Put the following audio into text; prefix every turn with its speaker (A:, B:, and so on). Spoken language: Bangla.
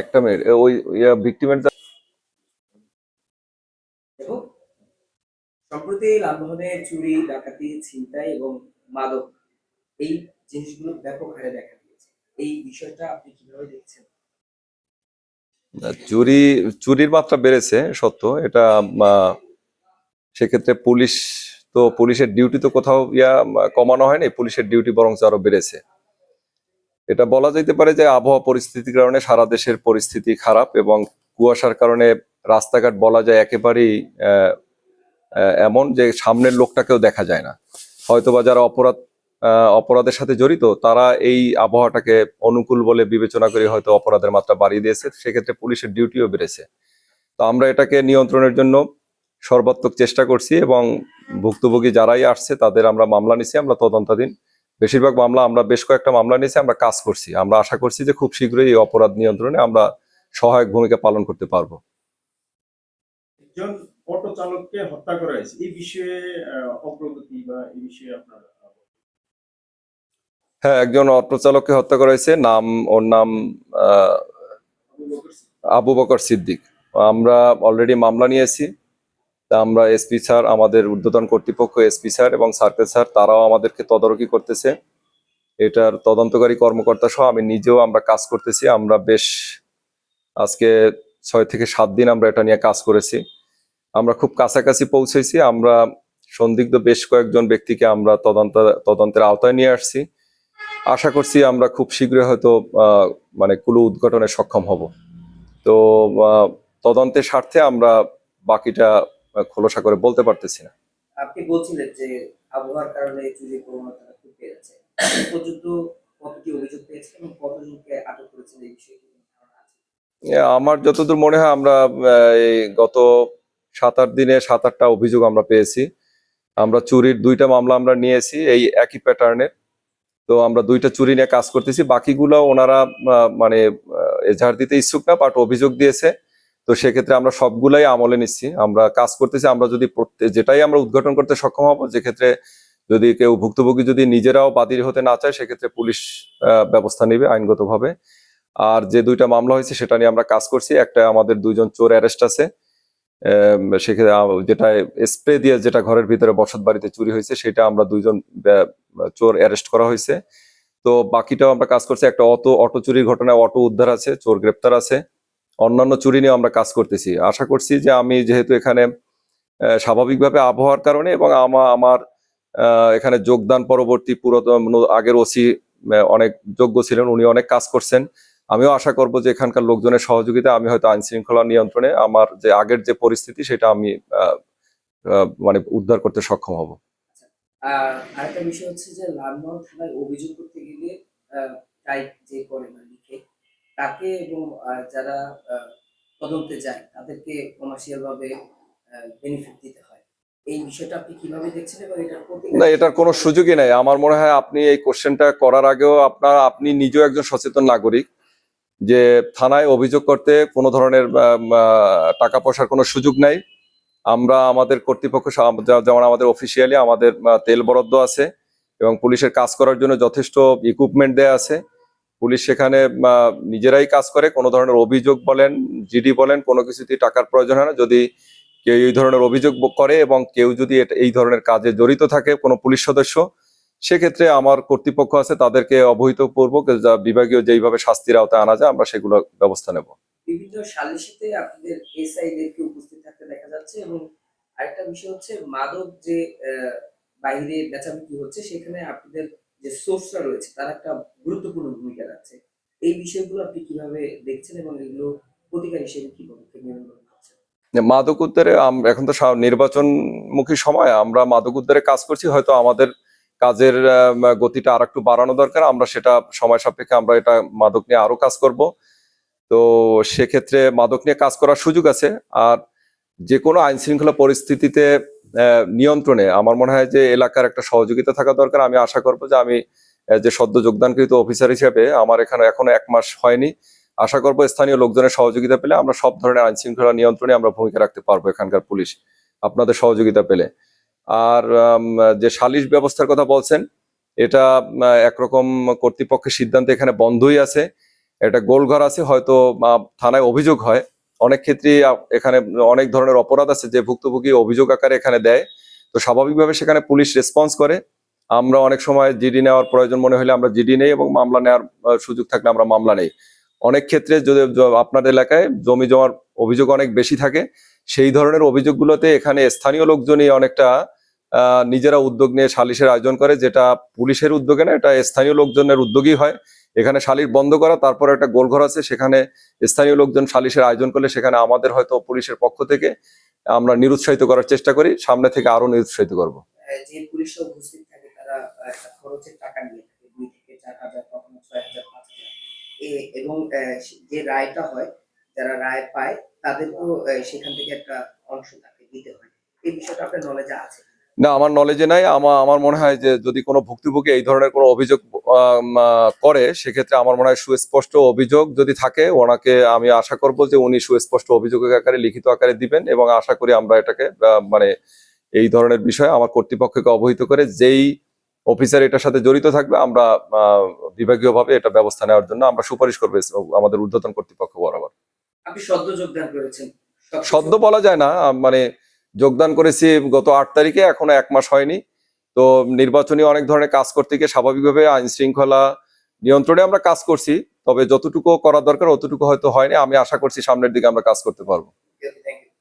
A: একটা মিনিট ওই ভিক্টিমের
B: সম্প্রতি লালমোহনে চুরি ডাকাতি ছিনতাই এবং মাদক এই জিনিসগুলো ব্যাপক হারে দেখা দিয়েছে। এই বিষয়টা আপনি কীভাবে দেখছেন?
A: চুরি চুরির মাত্রা বেড়েছে সত্য। এটা সেক্ষেত্রে পুলিশ তো পুলিশের ডিউটি তো কোথাও ইয়া কমানো হয়নি পুলিশের ডিউটি বরং আরও বেড়েছে। এটা বলা যেতে পারে যে আবহাওয়া পরিস্থিতির কারণে সারা দেশের পরিস্থিতি খারাপ এবং কুয়াশার কারণে রাস্তাঘাট বলা যায় একেবারেই এমন যে সামনের লোকটাকেও দেখা যায় না। হয়তোবা যারা অপরাধ অপরাধের সাথে জড়িত, তারা এই আবহাওয়াটাকে অনুকূল বলে বিবেচনা করে হয়তো অপরাধের মাত্রা বাড়িয়ে দিয়েছে। সেক্ষেত্রে পুলিশের ডিউটিও বেড়েছে। তো আমরা এটাকে নিয়ন্ত্রণের জন্য সর্বাত্মক চেষ্টা করছি এবং ভুক্তভোগী যারাই আসছে, তাদের আমরা মামলা নিছি, আমরা তদন্তাধীন বেশিরভাগ মামলা আমরা বেশ কয়েকটা মামলা নিয়েছি আমরা কাজ করছি। আমরা আশা করছি যে খুব শীঘ্রই এই অপরাধ নিয়ন্ত্রণে আমরা সহায়ক ভূমিকা পালন করতে পারব।
C: একজন অটো চালককে হত্যা করা হয়েছে এই বিষয়ে অগ্রগতি বা এই বিষয়ে আপনার
A: হ্যাঁ একজন অটো চালককে হত্যা করা হয়েছে নাম ওর নাম
C: আবু বকর
A: আবু বকর সিদ্দিক। আমরা অলরেডি মামলা নিয়েছি। তা আমরা এসপি স্যার আমাদের ঊর্ধ্বতন কর্তৃপক্ষ এসপি স্যার এবং সার্কেল স্যার তারাও আমাদেরকে তদারকি করতেছে। এটার তদন্তকারী কর্মকর্তা সহ আমি নিজেও আমরা কাজ করতেছি। আমরা বেশ আজকে ছয় থেকে সাত দিন আমরা এটা নিয়ে কাজ করেছি। আমরা খুব কাছাকাছি পৌঁছেছি। আমরা সন্দিগ্ধ বেশ কয়েকজন ব্যক্তিকে আমরা তদন্ত, তদন্তের আওতায় নিয়ে আসছি। আশা করছি আমরা খুব শীঘ্রই হয়তো মানে কুলু উদ্ঘাটনে সক্ষম হব। তো তদন্তের স্বার্থে আমরা বাকিটা খোলসা করে বলতে পারতেছি না।
B: আপনি বলছিলেন যে আবহাওয়ার কারণে চুরির প্রবণতাটা খুব বেড়েছে পর্যন্ত কতটি অভিযোগ পেয়েছে এবং কতজনকে আটক করেছেন এই বিষয়ে
A: আমার যতদূর মনে হয় আমরা এই গত সাত আট দিনে সাত আটটা অভিযোগ আমরা পেয়েছি। আমরা চুরির দুইটা মামলা আমরা নিয়েছি এই একই প্যাটার্নের। তো আমরা দুইটা চুরি নিয়ে কাজ করতেছি। বাকিগুলো ওনারা মানে এজাহার দিতে ইচ্ছুক না বাট অভিযোগ দিয়েছে। তো সেক্ষেত্রে আমরা সবগুলাই আমলে নিচ্ছি। আমরা কাজ করতেছি, আমরা যদি যেটাই আমরা উদ্ঘাটন করতে সক্ষম হব যে ক্ষেত্রে যদি কেউ ভুক্তভোগী যদি নিজেরাও বাদী হতে না চায়, সেক্ষেত্রে পুলিশ ব্যবস্থা নেবে আইনগতভাবে। আর যে দুইটা মামলা হয়েছে, সেটা নিয়ে আমরা কাজ করছি। একটা আমাদের দুইজন চোর অ্যারেস্ট আছে। সেক্ষেত্রে যেটা স্প্রে দিয়ে যেটা ঘরের ভিতরে বসত বাড়িতে চুরি হয়েছে, সেটা আমরা দুইজন চোর অ্যারেস্ট করা হয়েছে। তো বাকিটাও আমরা কাজ করছি। একটা অটো অটো চুরির ঘটনায় অটো উদ্ধার আছে, চোর গ্রেপ্তার আছে। অন্যান্য চুরি নিয়ে আমরা কাজ করতেছি। আশা করছি যে আমি যেহেতু এখানে স্বাভাবিকভাবে আবহাওয়ার কারণে এবং আমা- আমার আহ, এখানে যোগদান পরবর্তী পুরাতন আগের ওসি অনেক যোগ্য ছিলেন উনি অনেক কাজ করছেন। আমিও আশা করব যে এখানকার লোকজনের সহযোগিতা আমি হয়তো আইন শৃঙ্খলা নিয়ন্ত্রণে আমার যে আগের যে পরিস্থিতি সেটা আমি মানে উদ্ধার করতে সক্ষম হব।
B: আরেকটা বিষয় হচ্ছে যে লালমোহন থানায় অভিযোগ করতে গেলে টাইপ যে করে মানে তাকে এবং যারা তদন্তে যায়, তাদেরকে কমার্শিয়াল ভাবে বেনিফিট দিতে হয়।
A: না, এটার কোনো সুযোগই নাই। আমার মনে হয় আপনি এই কোশ্চেনটা করার আগেও আপনার, আপনি নিজেও একজন সচেতন নাগরিক যে থানায় অভিযোগ করতে কোনো ধরনের টাকা পয়সার কোনো সুযোগ নাই। আমরা আমাদের কর্তৃপক্ষ যেমন আমাদের অফিসিয়ালি আমাদের তেল বরাদ্দ আছে এবং পুলিশের কাজ করার জন্য যথেষ্ট ইকুইপমেন্ট দেয়া আছে। পুলিশ সেখানে নিজেরাই কাজ করে, কোনো ধরনের অভিযোগ বলেন, জিডি বলেন, কোনো কিছুতেই টাকার প্রয়োজন হয় না। যদি কেউ এই ধরনের অভিযোগ করে এবং কেউ যদি এই ধরনের কাজে জড়িত থাকে কোনো পুলিশ সদস্য, সেক্ষেত্রে আমার কর্তৃপক্ষ আছে, তাদেরকে অবহিত যা বিভাগীয় যেইভাবে শাস্তির আওতায় আনা যায়, আমরা সেগুলো ব্যবস্থা নেব।
B: বিভিন্ন সালিশিতে আপনাদের উপস্থিত থাকতে দেখা যাচ্ছে? এবং আরেকটা বিষয় হচ্ছে, মাদক যে বাইরে বেচাবিক্রি হচ্ছে, সেখানে আপনাদের যে রয়েছে, তার একটা গুরুত্বপূর্ণ ভূমিকা এই বিষয়গুলো আপনি কীভাবে দেখছেন এবং এগুলো প্রতিকার হিসেবে
A: মাদক উদ্ধারে এখন তো নির্বাচনমুখী সময়, আমরা মাদক উদ্ধারে কাজ করছি, হয়তো আমাদের কাজের গতিটা আর একটু বাড়ানো দরকার, আমরা সেটা সময় সাপেক্ষে আমরা এটা মাদক নিয়ে আরও কাজ করব। তো সেক্ষেত্রে মাদক নিয়ে কাজ করার সুযোগ আছে, আর যে কোনো আইন শৃঙ্খলা পরিস্থিতিতে নিয়ন্ত্রণে আমার মনে হয় যে এলাকার একটা সহযোগিতা থাকা দরকার। আমি আশা করব যে আমি যে সদ্য যোগদানকৃত অফিসার হিসেবে আমার এখানে এখনও এক মাস হয়নি। আশা করব স্থানীয় লোকজনের সহযোগিতা পেলে আমরা সব ধরনের আইন শৃঙ্খলা নিয়ন্ত্রণে আমরা ভূমিকা রাখতে পারব এখানকার পুলিশ আপনাদের সহযোগিতা পেলে। আর যে সালিশ ব্যবস্থার কথা বলছেন এটা একরকম কর্তৃপক্ষের সিদ্ধান্ত এখানে বন্ধই আছে। এটা গোলঘর আছে হয়তো থানায় অভিযোগ হয়। অনেক ক্ষেত্রেই আহ, এখানে অনেক ধরনের অপরাধ আছে যে ভুক্তভোগী অভিযোগ আকারে এখানে দেয়। তো স্বাভাবিকভাবে সেখানে পুলিশ রেসপন্স করে। আমরা অনেক সময় জিডি নেওয়ার প্রয়োজন মনে হলে আমরা জিডি নেই এবং মামলা নেওয়ার সুযোগ থাকলে আমরা মামলা নেই। অনেক ক্ষেত্রে যদি আপনার এলাকায় জমি জমার অভিযোগ অনেক বেশি থাকে, সেই ধরনের অভিযোগগুলোতে এখানে স্থানীয় লোকজনই অনেকটা নিজেরা উদ্যোগ নিয়ে সালিশের আয়োজন করে, যেটা পুলিশের উদ্যোগে না, এটা স্থানীয় লোকজনের উদ্যোগই হয়। এখানে সালিশ বন্ধ করা, তারপর একটা গোলঘর আছে, সেখানে স্থানীয় লোকজন সালিশের আয়োজন করলে সেখানে আমাদের হয়তো পুলিশের পক্ষ থেকে আমরা নিরুৎসাহিত করার চেষ্টা করি, সামনে থেকে আরও নিরুৎসাহিত করব।
B: একটা খরচের টাকা নিয়ে থাকে, দুই থেকে চার হাজার, কখনো ছয় হাজার, পাঁচ হাজার। এবং যে রায়টা হয়, যারা রায় পায়, তাদেরকেও সেখান থেকে একটা অংশ তাকে দিতে হয়। এই বিষয়টা আপনার নলেজে আছে?
A: না, আমার নলেজে নাই। আমার আমার মনে হয় যে, যদি কোনো ভুক্তভোগী এই ধরনের কোনো অভিযোগ করে, সেক্ষেত্রে আমার মনে হয় সুস্পষ্ট অভিযোগ যদি থাকে, ওনাকে আমি আশা করব যে, উনি সুস্পষ্ট অভিযোগ আকারে, লিখিত আকারে দিবেন এবং আশা করি আমরা এটাকে মানে এই ধরনের বিষয়ে আমার কর্তৃপক্ষকে অবহিত করে, যেই অফিসার এটার সাথে জড়িত থাকবে আমরা বিভাগীয়ভাবে এটা ব্যবস্থা নেওয়ার জন্য আমরা সুপারিশ করব আমাদের ঊর্ধ্বতন কর্তৃপক্ষ বরাবর।
B: সদ্য
A: বলা যায় না মানে যোগদান করেছি গত আট তারিখে এখনও এক মাস হয়নি। তো নির্বাচনী অনেক ধরনের কাজ করতে গিয়ে স্বাভাবিকভাবে আইন শৃঙ্খলা নিয়ন্ত্রণে আমরা কাজ করছি তবে যতটুকু করা দরকার অতটুকু হয়তো হয়নি আমি আশা করছি সামনের দিকে আমরা কাজ করতে পারব।
B: Thank you